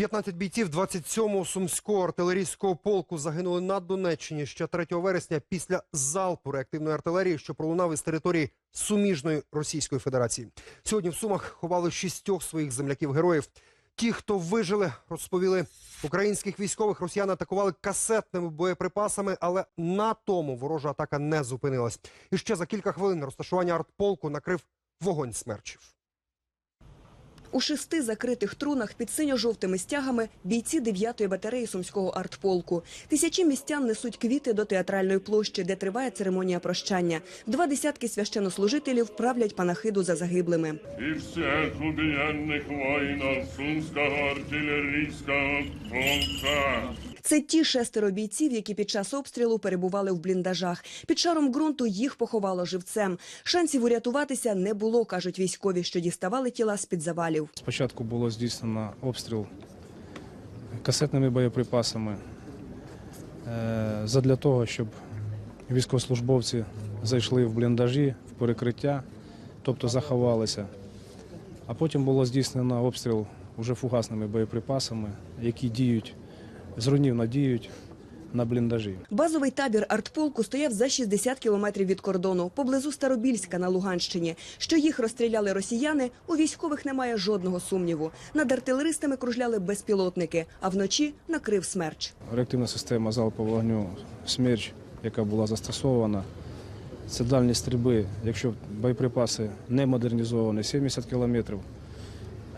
15 бійців 27-го сумського артилерійського полку загинули на Донеччині ще 3 вересня після залпу реактивної артилерії, що пролунав із території суміжної Російської Федерації. Сьогодні в Сумах ховали шістьох своїх земляків-героїв. Ті, хто вижили, розповіли, українських військових росіяни атакували касетними боєприпасами, але на тому ворожа атака не зупинилась. І ще за кілька хвилин розташування артполку накрив вогонь смерчів. У шести закритих трунах під синьо-жовтими стягами бійці 9-ї батареї сумського артполку. Тисячі містян несуть квіти до театральної площі, де триває церемонія прощання. Два десятки священнослужителів правлять панахиду за загиблими. і всіх убієнних воїнів Сумського артилерійського полка. Це ті шестеро бійців, які під час обстрілу перебували в бліндажах. Під шаром ґрунту їх поховало живцем. Шансів урятуватися не було, кажуть військові, що діставали тіла з під завалів. Спочатку було здійснено обстріл касетними боєприпасами е, задля того, щоб військовослужбовці зайшли в бліндажі, в перекриття, тобто заховалися. А потім було здійснено обстріл уже фугасними боєприпасами, які діють, зруйнівно діють на бліндажі. Базовий табір артполку стояв за 60 кілометрів від кордону, поблизу Старобільська на Луганщині. Що їх розстріляли росіяни, у військових немає жодного сумніву. Над артилеристами кружляли безпілотники, а вночі накрив смерч. Реактивна система залпового вогню «Смерч», яка була застосована, це дальні стрільби, якщо боєприпаси не модернізовані, 70 кілометрів.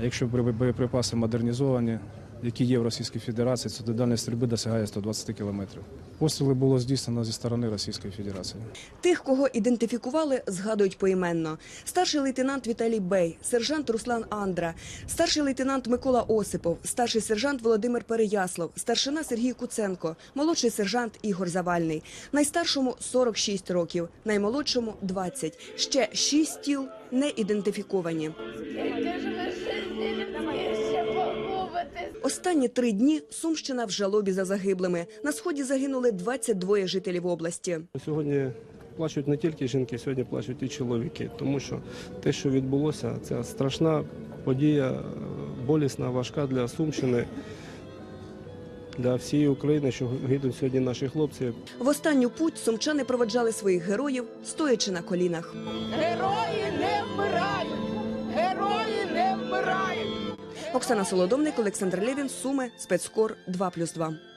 А якщо боєприпаси модернізовані, які є в Російській Федерації, то дальні стрільби досягає 120 кілометрів. Постріли було здійснено зі сторони Російської Федерації. Тих, кого ідентифікували, згадують поіменно. Старший лейтенант Віталій Бей, сержант Руслан Андра, старший лейтенант Микола Осипов, старший сержант Володимир Переяслав, старшина Сергій Куценко, молодший сержант Ігор Завальний. Найстаршому 46 років, наймолодшому 20. Ще 6 тіл не ідентифіковані. Останні три дні Сумщина в жалобі за загиблими. На сході загинули 22 жителів області. Сьогодні плачуть не тільки жінки, сьогодні плачуть і чоловіки, тому що те, що відбулося, це страшна подія, болісна, важка для Сумщини, для всієї України, що гинуть сьогодні наші хлопці. В останню путь сумчани проведжали своїх героїв, стоячи на колінах. Герої Оксана Солодовник, Олександр Левін, Суми, спецкор 2+,2.